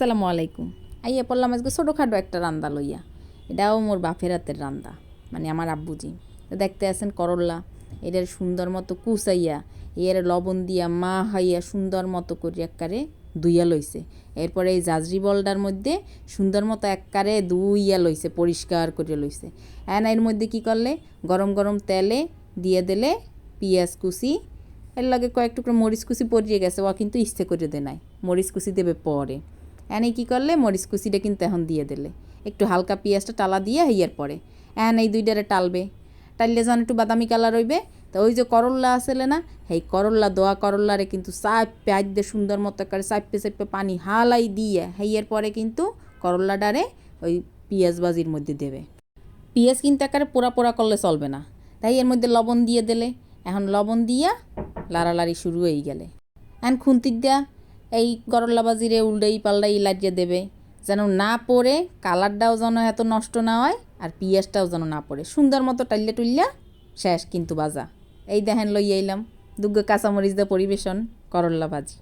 আসসালামু আলাইকুম। আইয়া পড়লাম আজকে ছোটোখাটো একটা রান্দা লইয়া। এটাও মোর বাপের হাতের রান্দা মানে আমার আব্বুজি। দেখতে আছেন করল্লা এটার সুন্দর মতো কুচাইয়া, এর লবণ দিয়া মা হাইয়া সুন্দর মতো করে এককারে দুইয়া লইছে। এরপরে এই জাজরি বলটার মধ্যে সুন্দর মতো এককারে দুইয়া লইছে, পরিষ্কার করে লইছে। এন এর মধ্যে কি করলে? গরম গরম তেলে দিয়ে দিলে পিঁয়াজ কুচি, এর লগে কয়েক টুকরো মরিচ কুচি পরিয়ে গেছে, ও কিন্তু ইচ্ছে করে দে নাই। মরিচ কুচি দেবে পরে। এনে কি করলে? মরিচ কুচিটা কিন্তু এখন দিয়ে দিলে। একটু হালকা পেঁয়াজটা টালা দিয়ে হইয়ার পরে। এখন এই দুইটারে টালবে। টাললে যখন একটু বাদামি কালার হইবে, তো ওই যে করল্লা আসলে না এই করল্লা দোয়া করল্লারে কিন্তু চাপ পেঁয়াজ দিয়ে সুন্দর মতো করে চাপে চাপে পানি হালাই দিয়ে হেইয়ের পরে কিন্তু করল্লাটারে ওই পেঁয়াজ বাজির মধ্যে দেবে। পেঁয়াজ কিন্তু একেবারে পোড়া পোড়া করলে চলবে না। তাই এর মধ্যে লবণ দিয়ে দিলে। এখন লবণ দিয়া লাড়ালাড়ি শুরু হয়ে গেলে। এখন খুন্তির দিয়া এই করল্লা বাজিরে উল্ডেই পাল্ডাই লাগিয়ে দেবে। যেন না পড়ে, কালারটাও যেন এত নষ্ট না হয়, আর পিঁয়াজটাও যেন না পড়ে। সুন্দর মতো টাইলে টুল্লা শেষ কিন্তু বাজা। এই দেখেন লই এলাম। দুগ্গ কাঁচামরিচ দিয়ে পরিবেশন করল্লা ভাজি